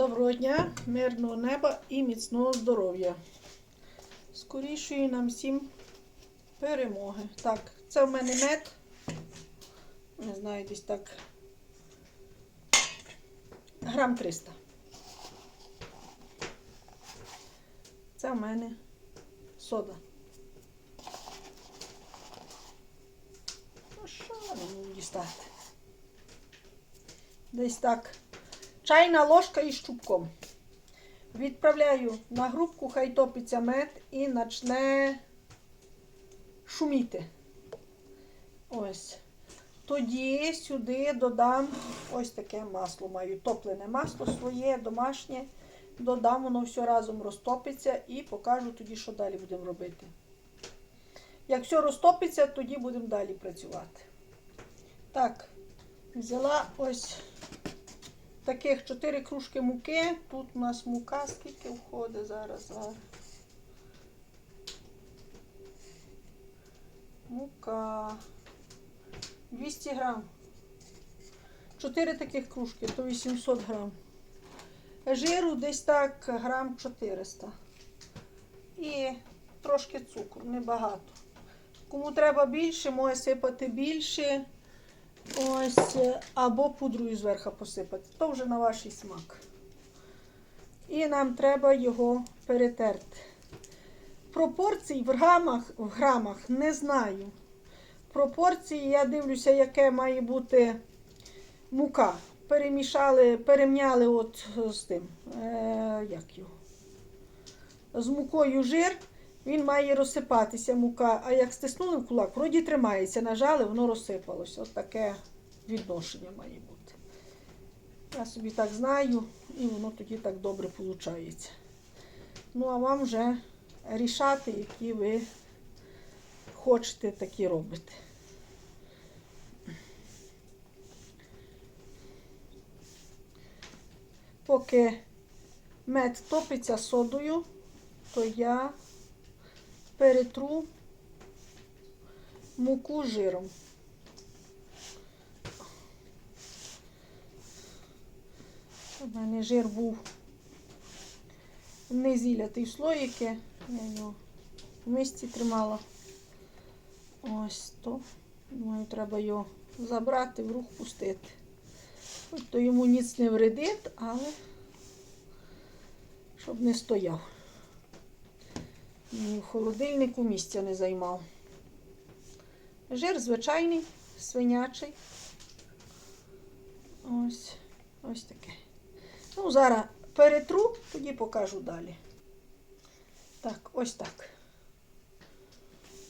Доброго дня, мирного неба і міцного здоров'я. Скорішої нам всім перемоги. Так, це в мене мед. Не знаю, десь так. Грам 300. Це в мене сода. Ну що дістати? Десь так. Чайна ложка із чубком. Відправляю на грубку, хай топиться мед і почне шуміти. Ось. Тоді сюди додам ось таке масло. Маю топлене масло своє, домашнє. Додам, воно все разом розтопиться і покажу тоді, що далі будемо робити. Як все розтопиться, тоді будемо далі працювати. Так, взяла ось таких 4 кружки муки. Тут у нас мука, скільки входить зараз. Мука. 200 грам. 4 таких кружки, то 800 грам. Жиру десь так грам 400. І трошки цукру, небагато. Кому треба більше, може сипати більше. Ось, е, або пудрою зверху посипати. То вже на ваш смак. І нам треба його перетерти. Пропорцій в грамах, в грамах не знаю. Пропорції я дивлюся, яке має бути мука. Перемішали, перемняли от з тим. Е, як його? З мукою жир. Він має розсипатися мука, а як стиснули в кулак, вроді тримається, нажали, воно розсипалося. От таке відношення має бути. Я собі так знаю, і воно тоді так добре виходить. Ну, а вам вже рішати, які ви хочете, такі робити. Поки мед топиться содою, то я перетру муку жиром. У мене жир був не зілятий в слоїки, я його в мисці тримала. Ось то. Думаю, треба його забрати, в рух пустити. Хоч то йому ніц не вредить, але щоб не стояв. В холодильнику місця не займав. Жир звичайний, свинячий. Ось ось таке. Ну, зараз перетру, тоді покажу далі. Так, ось так.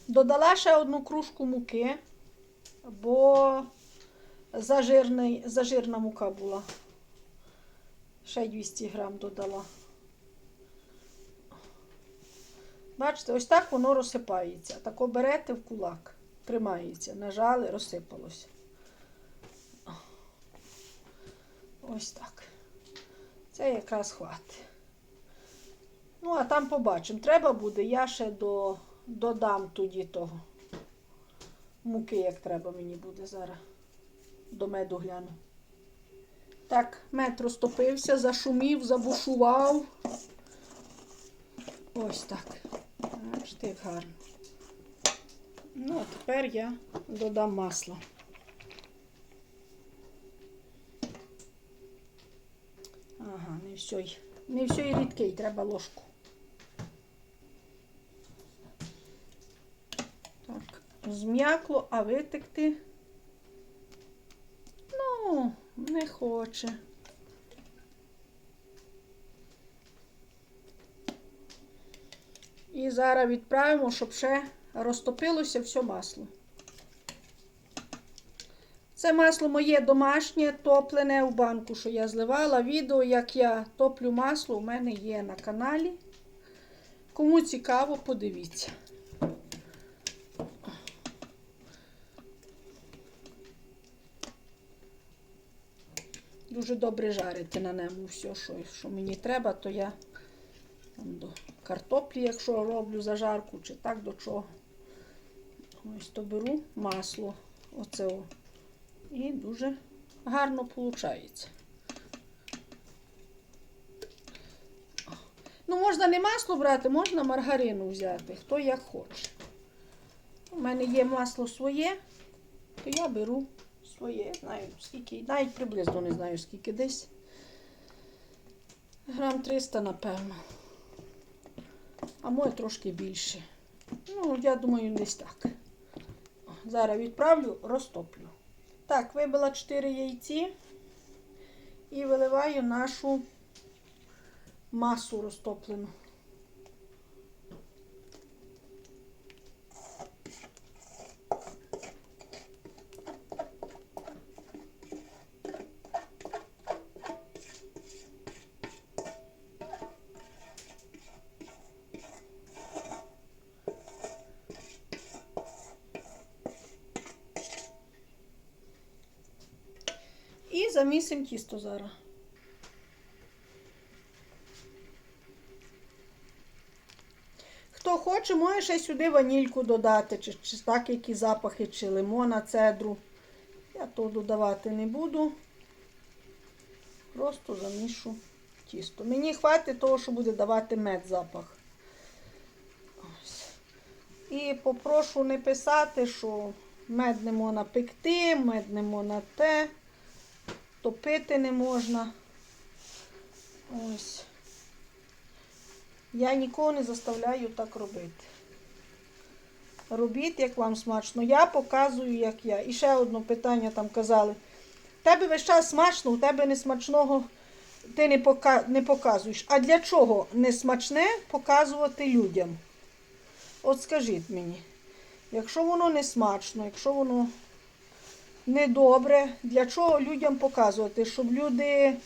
Додала ще одну кружку муки, бо зажирний, зажирна мука була. Ще 200 грам додала. Бачите, ось так воно розсипається. Тако берете в кулак, тримається, нажали, розсипалося. Ось так. Це якраз хватить. Ну, а там побачимо. Треба буде, я ще до, додам тоді того муки, як треба мені буде зараз. До меду гляну. Так, мед розтопився, зашумів, забушував. Ось так. Бачите, як гарно. Ну, а тепер я додам масло. Ага, не все, й- не все і рідкий, треба ложку. Так, зм'якло, а витекти. Ну, не хоче. Зараз відправимо, щоб ще розтопилося все масло. Це масло моє домашнє, топлене у банку, що я зливала. Відео, як я топлю масло, у мене є на каналі. Кому цікаво, подивіться. Дуже добре жарити на ньому все, що, що мені треба, то я до картоплі, якщо роблю зажарку, чи так до чого. Ось то беру масло. Оце о. І дуже гарно виходить. Ну, можна не масло брати, можна маргарину взяти, хто як хоче. У мене є масло своє, то я беру своє, знаю скільки, навіть приблизно не знаю скільки десь. Грам 300, напевно. А моє трошки більше. Ну, я думаю, десь так. Зараз відправлю, розтоплю. Так, вибила 4 яйці і виливаю нашу масу розтоплену. І замісимо тісто зараз. Хто хоче, може ще сюди ванільку додати, чи, чи так які запахи, чи лимона, цедру. Я то додавати не буду. Просто замішу тісто. Мені хватить того, що буде давати мед запах. Ось. І попрошу не писати, що мед не можна пекти, мед не можна те, топити не можна. Ось. Я нікого не заставляю так робити. Робіть, як вам смачно. Я показую, як я. І ще одне питання там казали. Тебе весь час смачно, у тебе не смачного ти не, пока... не показуєш. А для чого не смачне показувати людям? От скажіть мені, якщо воно не смачно, якщо воно недобре, для чого людям показувати? Щоб люди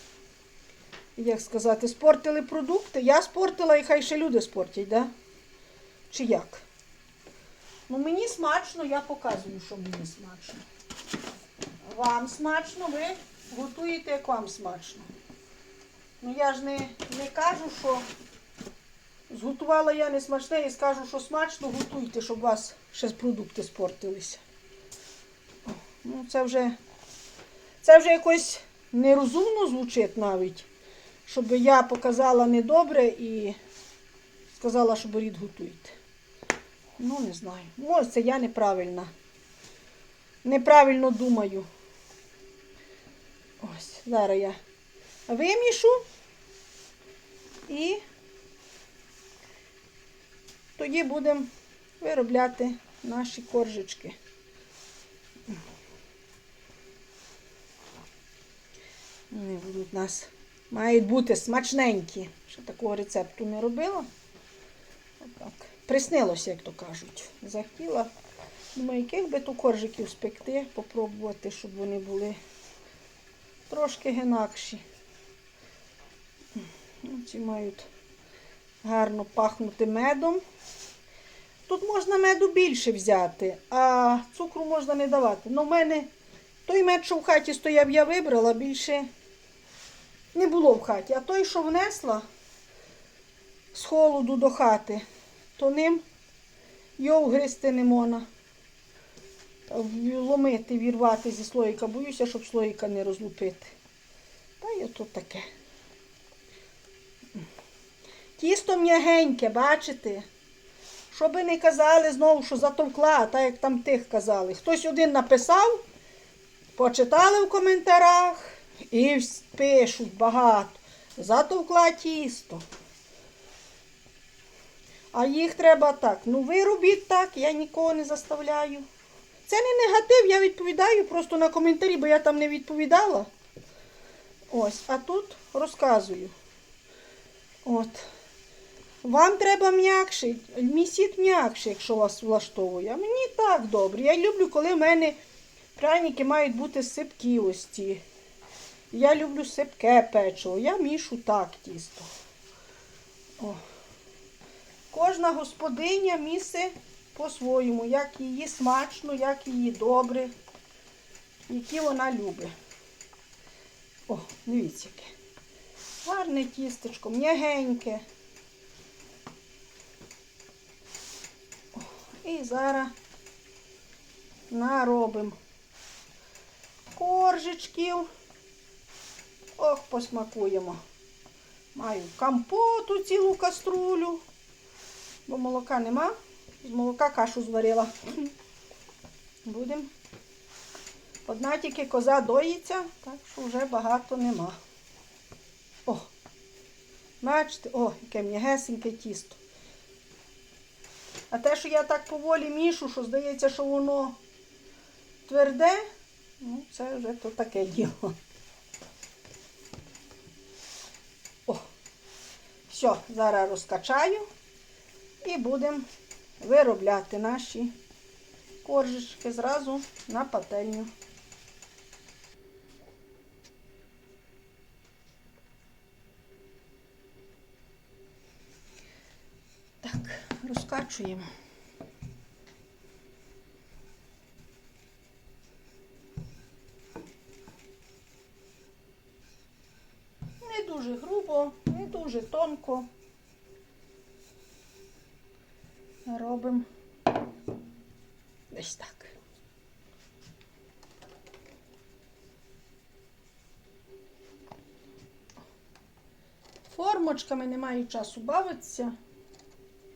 як сказати, спортили продукти. Я спортила і хай ще люди спортять, да? Чи як? Ну, мені смачно, я показую, що мені смачно. Вам смачно, ви готуєте, як вам смачно. Ну я ж не, не кажу, що зготувала я не смачне і скажу, що смачно готуйте, щоб у вас ще продукти спортилися. Ну, це вже, це вже якось нерозумно звучить навіть щоб я показала недобре і сказала, що борід готуйте. Ну, не знаю. Може, це я неправильна. Неправильно думаю. Ось, зараз я вимішу і тоді будемо виробляти наші коржички. Вони будуть у нас Мають бути смачненькі. Ще такого рецепту не робила. Отак. Приснилося, як то кажуть. Захотіла. Думаю, яких би то коржиків спекти, попробувати, щоб вони були трошки генакші. Ну, Ці мають гарно пахнути медом. Тут можна меду більше взяти, а цукру можна не давати. Ну, в мене той мед, що в хаті стояв, я вибрала більше не було в хаті. А той, що внесла з холоду до хати, то ним його гристи не можна. Ломити, вірвати зі слоїка. Боюся, щоб слоїка не розлупити. Та й ото таке. Тісто м'ягеньке, бачите? Що би не казали знову, що затовкла, так як там тих казали. Хтось один написав, почитали в коментарях. І пишуть багато. Затовкла тісто. А їх треба так. Ну, ви робіть так, я нікого не заставляю. Це не негатив, я відповідаю просто на коментарі, бо я там не відповідала. Ось, а тут розказую. От. Вам треба м'якший, місіть м'якше, якщо вас влаштовує. Мені так добре. Я люблю, коли в мене пряники мають бути сипкі ось ці. Я люблю сипке печиво. Я мішу так тісто. О. Кожна господиня міси по-своєму, як її смачно, як її добре, які вона любить. О, дивіться яке. Гарне тістечко, м'ягеньке. І зараз наробимо коржичків. Ох, посмакуємо. Маю компоту цілу каструлю, бо молока нема. З молока кашу зварила. Будемо. Одна тільки коза доїться, так що вже багато нема. О! Бачите, о, яке м'ягесеньке тісто. А те, що я так поволі мішу, що здається, що воно тверде, ну, це вже то таке діло. Все, зараз розкачаю і будемо виробляти наші коржички зразу на пательню. Так, розкачуємо. Не дуже грубо, не дуже тонко. Робимо десь так. Формочками не маю часу бавитися.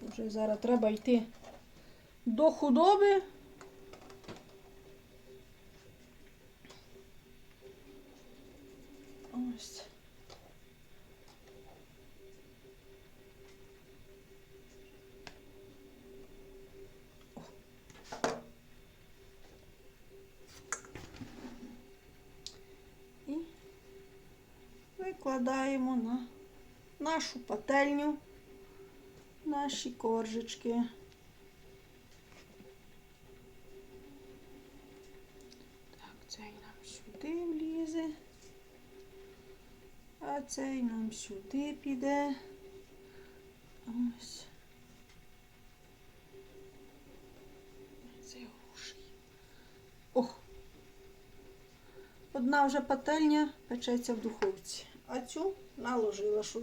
Вже зараз треба йти до худоби. Ось. І викладаємо на нашу пательню наші коржички. Так, цей нам сюди влізе, а цей нам сюди піде. Ось. Це груші. Ох. Одна вже пательня печеться в духовці, а цю наложила, що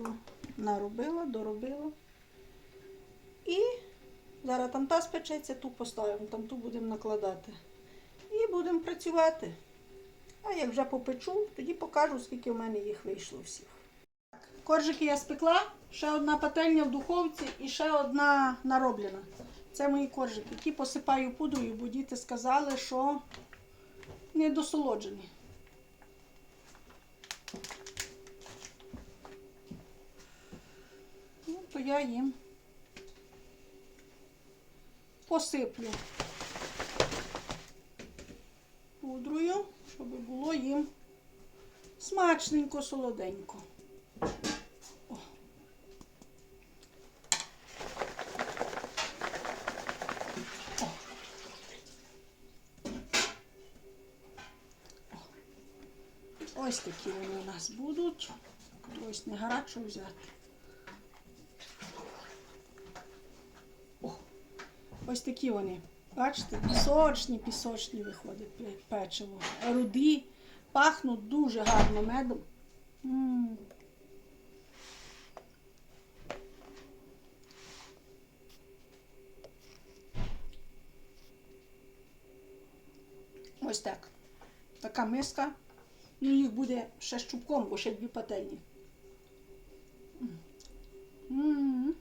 наробила, доробила. І зараз там та спечеться, ту поставимо, там ту будемо накладати. І будемо працювати. А як вже попечу, тоді покажу, скільки в мене їх вийшло всіх. Коржики я спекла, ще одна пательня в духовці і ще одна нароблена. Це мої коржики. Ті посипаю пудрою, бо діти сказали, що не досолоджені. Ну, то я їм посиплю пудрою, щоб було їм смачненько, солоденько. Ось такі вони у нас будуть. Ось не гарячу взяти. Ось такі вони. Бачите, пісочні, пісочні виходять пе- печиво. Руді, пахнуть дуже гарно медом. М. Ось так. Така миска. Ну, їх буде ще з чубком, бо ще дві пательні. М. М.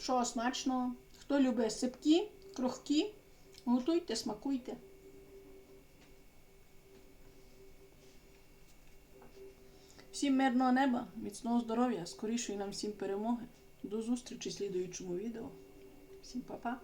Чого смачного. Хто любить сипкі, крохкі, готуйте, смакуйте. Всім мирного неба, міцного здоров'я, скорішої нам всім перемоги. До зустрічі в слідуючому відео. Всім па-па.